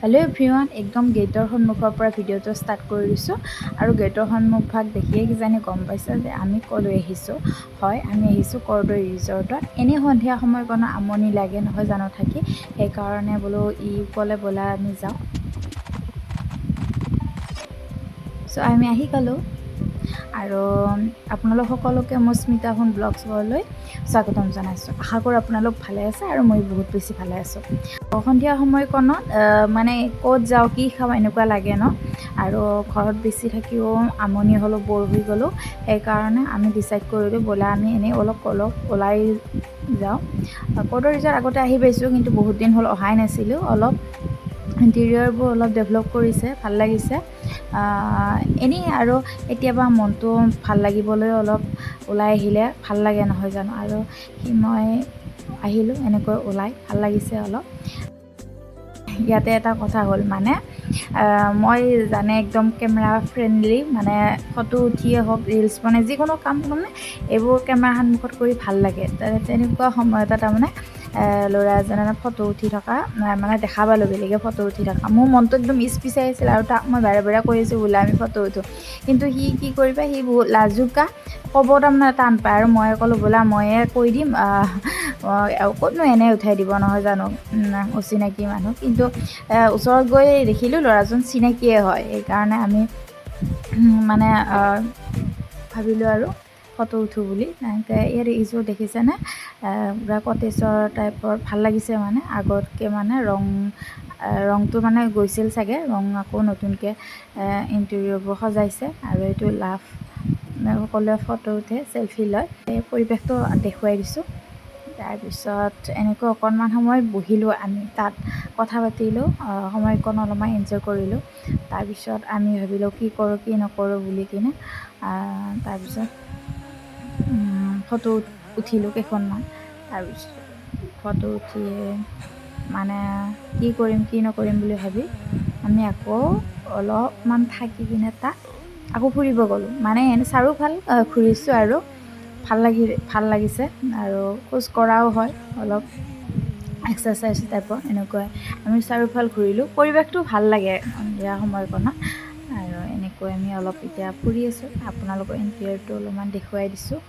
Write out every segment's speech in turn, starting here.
Hello everyone একদম গেটৰ সন্মুখৰ পৰা ভিডিঅ'টো ষ্টাৰ্ট কৰি দিছোঁ। আৰু গেটৰ সন্মুখভাগ দেখিয়ে কিজানি গম পাইছে যে আমি ক'লৈ আহিছোঁ। হয় আমি আহিছোঁ কৰদৈ ৰিজৰ্টত এনেই সন্ধিয়া সময়কণো আমনি লাগে নহয় জানো থাকি? সেইকাৰণে বোলো ই ক'লে ব'লা আমি যাওঁ। চ' আমি আহি গ'লোঁ। আৰু আপোনালোক সকলোকে মোৰ স্মিতা সোণ ব্লগছলৈ স্বাগতম জনাইছোঁ। আশা কৰোঁ আপোনালোক ভালে আছে আৰু মই বহুত বেছি ভালে আছোঁ। সন্ধিয়া সময়কণত মানে ক'ত যাওঁ কি খাওঁ এনেকুৱা লাগে ন? আৰু ঘৰত বেছি থাকিও আমনি হ'লোঁ ব'ৰ হৈ গ'লোঁ। সেইকাৰণে আমি ডিচাইড কৰিলোঁ ব'লা আমি এনেই অলপ অলপ ওলাই যাওঁ। ক'ৰ্ডৰ ৰিজৰ্ট আগতে আহি পাইছোঁ কিন্তু বহুত দিন হ'ল অহাই নাছিলোঁ অলপ ইণ্টেৰিয়ৰবোৰ অলপ ডেভেলপ কৰিছে ভাল লাগিছে। এনেই আৰু কেতিয়াবা মনটো ভাল লাগিবলৈ অলপ ওলাই আহিলে ভাল লাগে নহয় জানো? আৰু সি মই আহিলোঁ এনেকৈ ওলাই ভাল লাগিছে অলপ। ইয়াতে এটা কথা হ'ল মানে মই জানে একদম কেমেৰা ফ্ৰেণ্ডলি মানে ফটো উঠিয়ে হওক ৰিলচ বনাই যিকোনো কাম মানে এইবোৰ কেমেৰা সন্মুখত কৰি ভাল লাগে। তেনেকুৱা সময় এটা তাৰমানে ল'ৰা এজনে ফটো উঠি থকা মানে দেখা পালোঁ বেলেগে ফটো উঠি থকা। মোৰ মনটো একদম ইচ পিচাই আছিল আৰু তাক মই বাৰে বাৰে কৈ আছোঁ বোলে আমি ফটো উঠোঁ। কিন্তু সি কি কৰিবা সি বহুত লাজুকা ক'ব তাৰমানে টান পায় আৰু মই ক'লোঁ বোলা ময়ে কৈ দিম ক'তনো এনে উঠাই দিব নহয় জানো অচিনাকি মানুহ? কিন্তু ওচৰত গৈ দেখিলোঁ ল'ৰাজন চিনাকিয়ে হয়। সেইকাৰণে আমি মানে ভাবিলোঁ আৰু ফটো উঠোঁ বুলি। ইয়াত এইযোৰ দেখিছেনে পুৰা কটেজৰ টাইপৰ ভাল লাগিছে মানে। আগতকৈ মানে ৰং ৰংটো মানে গৈছিল চাগে। ৰং আকৌ নতুনকৈ ইণ্টেৰিয়ৰবোৰ সজাইছে। আৰু এইটো লাভ সকলোৱে ফটো উঠে ছেলফি লয়। এই পৰিৱেশটো দেখুৱাই দিছোঁ। তাৰপিছত এনেকৈ অকণমান সময় বহিলোঁ আমি। তাত কথা পাতিলোঁ। সময়কণ অলপমান এনজয় কৰিলোঁ। তাৰপিছত আমি ভাবিলোঁ কি কৰোঁ কি নকৰোঁ বুলি কিনে। তাৰপিছত ফটো উঠিলোঁ কেইখনমান। তাৰপিছত ফটো উঠি মানে কি কৰিম কি নকৰিম বুলি ভাবি আমি আকৌ অলপমান থাকি কিনে তাত আকৌ ফুৰিব গ'লোঁ। মানে এনে চাৰিওফাল আহ, ঘূৰিছোঁ আৰু। ভাল লাগি ভাল লাগিছে আৰু খোজ কঢ়াও হয় অলপ এক্সাৰচাইজ টাইপৰ এনেকুৱা আমি চাৰিওফাল ঘূৰিলোঁ। পৰিৱেশটো ভাল লাগে সন্ধিয়া সময়কণত। এনেকৈ আমি অলপ এতিয়া ফুৰি আছোঁ। আপোনালোকৰ ইণ্টেৰিয়ৰটো অলপমান দেখুৱাই দিছোঁ।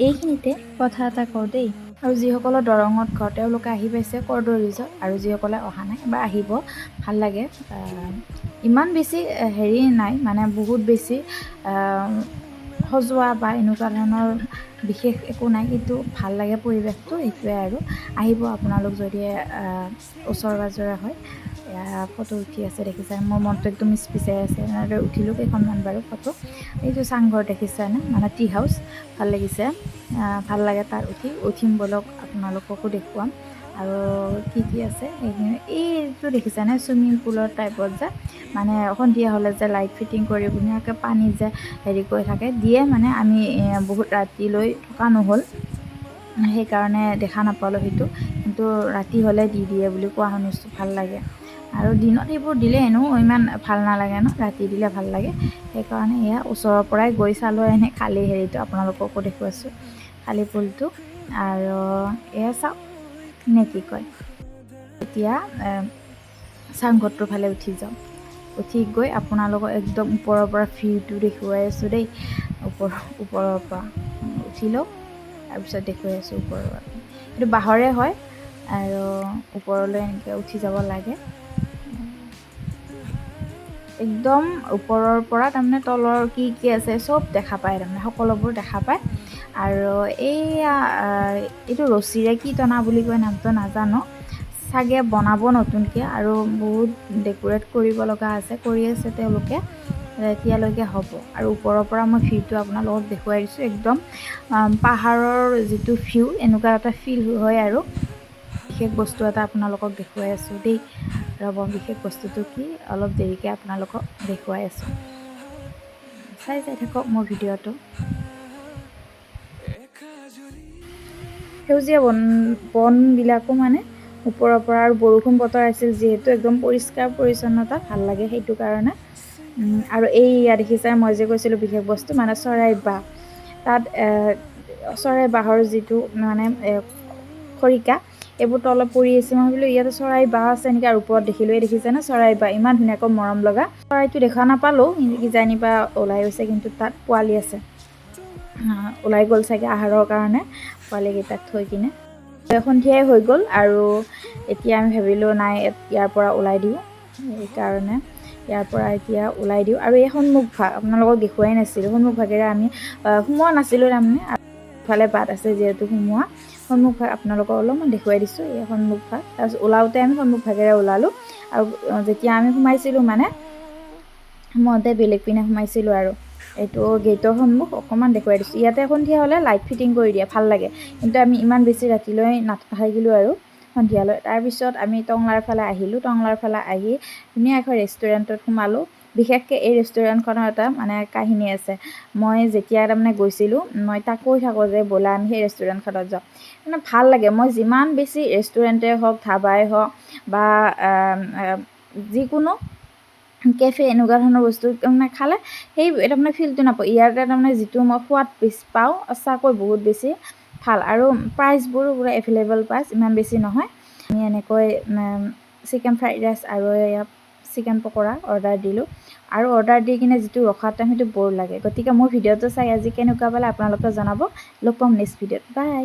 এইখিনিতে কথা এটা কওঁ দেই। আৰু যিসকলৰ দৰঙত ঘৰ তেওঁলোকে আহি পাইছে কৰদৈ ৰিজৰ্ট আৰু যিসকলে অহা নাই এবাৰ আহিব ভাল লাগে। ইমান বেছি হেৰি নাই। মানে বহুত বেছি সজোৱা বা এনেকুৱা ধৰণৰ বিশেষ একো নাই। কিন্তু ভাল লাগে পৰিৱেশটো এইটোৱে আৰু। আহিব আপোনালোক যদি ওচৰ পাজৰে হয়। ফটো উঠি আছে, দেখিছে? মোৰ মনটো একদম পিচাই আছে। এনেদৰে উঠিলোঁ কেইখনমান বাৰু ফটো। এইটো চাংঘৰ দেখিছেনে মানে টি হাউচ ভালো লাগিছে। ভালো লাগে তাত উঠি। উঠিম বলক, আপোনালোককো দেখুৱাম। আৰু কি কি আছে? এইখিনি এইটো দেখিছেনে চুইমিং পুলৰ টাইপত যে। মানে সন্ধিয়া হ'লে যে লাইট ফিটিং কৰি ধুনীয়াকৈ পানী যে হেৰি কৰি থাকে। দিয়ে মানে আমি বহুত ৰাতিলৈ থকা নহ'ল। সেইকাৰণে দেখা নাপালোঁ সেইটো। কিন্তু ৰাতি হ'লে দি দিয়ে বুলি কোৱা শুনিছোঁ। ভালো লাগে। আৰু দিনত সেইবোৰ দিলে এনেও ইমান ভাল নালাগে ন ৰাতি দিলে ভাল লাগে। সেইকাৰণে এয়া ওচৰৰ পৰাই গৈ চালোঁ এনে খালী হেৰিটো আপোনালোককো দেখুৱাইছোঁ খালী পুলটো আৰু এয়া চাওক নে কি কয়। এতিয়া চাংঘৰটোৰ ফালে উঠি যাওঁ। উঠি গৈ আপোনালোকক একদম ওপৰৰ পৰা ভিউটো দেখুৱাই আছোঁ দেই। ওপৰ ওপৰৰ পৰা। উঠি লওক তাৰপিছত দেখুৱাই আছোঁ ওপৰৰ পৰা। এইটো বাঁহৰে হয় আৰু ওপৰলৈ এনেকৈ উঠি যাব লাগে। একদম ওপৰৰ পৰা তাৰমানে তলৰ কি কি আছে চব দেখা পায় তাৰমানে সকলোবোৰ দেখা পায়। আৰু আহ, এইটো ৰছীৰে কি টনা বুলি কয় নামটো নাজানো। চাগে বনাব নতুনকৈ আৰু বহুত ডেক'ৰেট কৰিব লগা আছে কৰি আছে তেওঁলোকে। এতিয়ালৈকে হ'ব। আৰু ওপৰৰ পৰা মই ভিউটো আপোনালোকক দেখুৱাই দিছোঁ একদম পাহাৰৰ যিটো ভিউ এনেকুৱা এটা ফিল হয় আৰু। বিশেষ বস্তু এটা আপোনালোকক দেখুৱাই আছোঁ দেই। ৰ'ব বিশেষ বস্তুটো কি? অলপ দেৰিকৈ আপোনালোকক দেখুৱাই আছোঁ। চাই চাই থাকক মোৰ ভিডিঅ'টো। সেউজীয়া বন বনবিলাকো মানে ওপৰৰ পৰা আৰু বৰষুণ বতৰ আছিল যিহেতু একদম পৰিষ্কাৰ পৰিচ্ছন্নতা ভাল লাগে সেইটো কাৰণে। আৰু এইয়া দেখিছে মই যে কৈছিলোঁ বিশেষ বস্তু মানে চৰাইৰ বাহ। তাত চৰাই বাহৰ যিটো মানে খৰিকা এইবোৰ তলত পৰি আছে। মই ভাবিলোঁ ইয়াতে চৰাই বাহ আছে নেকি আৰু ওপৰত দেখিলোঁ এই দেখিছেনে চৰাই বাহ ইমান ধুনীয়াকৈ মৰম লগা। চৰাইটো দেখা নাপালোঁ কিজানি বা ওলাই গৈছে কিন্তু তাত পোৱালি আছে। ওলাই গ'ল চাগে আহাৰৰ কাৰণে পোৱালিকেইটাক থৈ কিনে। সন্ধিয়াই হৈ গ'ল আৰু এতিয়া আমি ভাবিলোঁ নাই ইয়াৰ পৰা ওলাই দিওঁ। সেইকাৰণে ইয়াৰ পৰা এতিয়া ওলাই দিওঁ। আৰু এই সন্মুখ ভাগ আপোনালোকক দেখুৱাই নাছিলোঁ। সন্মুখ ভাগেৰে আমি সোমোৱা নাছিলোঁ তাৰমানে। ইফালে বাট আছে যিহেতু সোমোৱা। সন্মুখ ভাগ আপোনালোকক অলপমান দেখুৱাই দিছোঁ এই সন্মুখ ভাগ তাৰপিছত ওলাওঁতে আমি সন্মুখ ভাগেৰে ওলালোঁ। আৰু যেতিয়া আমি সোমাইছিলোঁ মানে সোমাওঁতে বেলেগ পিনে সোমাইছিলোঁ আৰু। এইটো গেটৰ সন্মুখ অকণমান দেখুৱাই দিছোঁ। ইয়াতে সন্ধিয়া হ'লে লাইট ফিটিং কৰি দিয়ে ভাল লাগে। কিন্তু আমি ইমান বেছি ৰাতিলৈ নাথাকিলোঁ আৰু সন্ধিয়ালৈ। তাৰপিছত আমি টংলাৰ ফালে আহিলোঁ। টংলাৰ ফালে আহি ধুনীয়া এখন ৰেষ্টুৰেণ্টত সোমালোঁ। বিশেষকৈ এই ৰেষ্টুৰেণ্টখনৰ এটা মানে কাহিনী আছে। মই যেতিয়া তাৰমানে গৈছিলোঁ মই তাক কৈ থাকোঁ যে ব'লা আমি সেই ৰেষ্টুৰেণ্টখনত যাওঁ। মানে ভাল লাগে। মই যিমান বেছি ৰেষ্টুৰেণ্টে হওক ধাবাই হওক বা যিকোনো কেফে এনেকুৱা ধৰণৰ বস্তু তাৰমানে খালে সেই তাৰমানে ফিলটো নাপাওঁ। ইয়াতে তাৰমানে যিটো মই সোৱাদ বেছি পাওঁ সঁচাকৈ বহুত বেছি ভাল। আৰু প্ৰাইচবোৰো পুৰা এভেইলেবল প্ৰাইচ ইমান বেছি নহয়। আমি এনেকৈ চিকেন ফ্ৰাইড ৰাইচ আৰু এয়া চিকেন পকৰা অৰ্ডাৰ দিলোঁ। আৰু অৰ্ডাৰ দি কিনে যিটো ৰখা টাইম সেইটো বৰ লাগে। গতিকে মোৰ ভিডিঅ'টো চাই আজি কেনেকুৱা পালে আপোনালোকে জনাব। লগ পাম নেক্সট ভিডিঅ'ত। বাই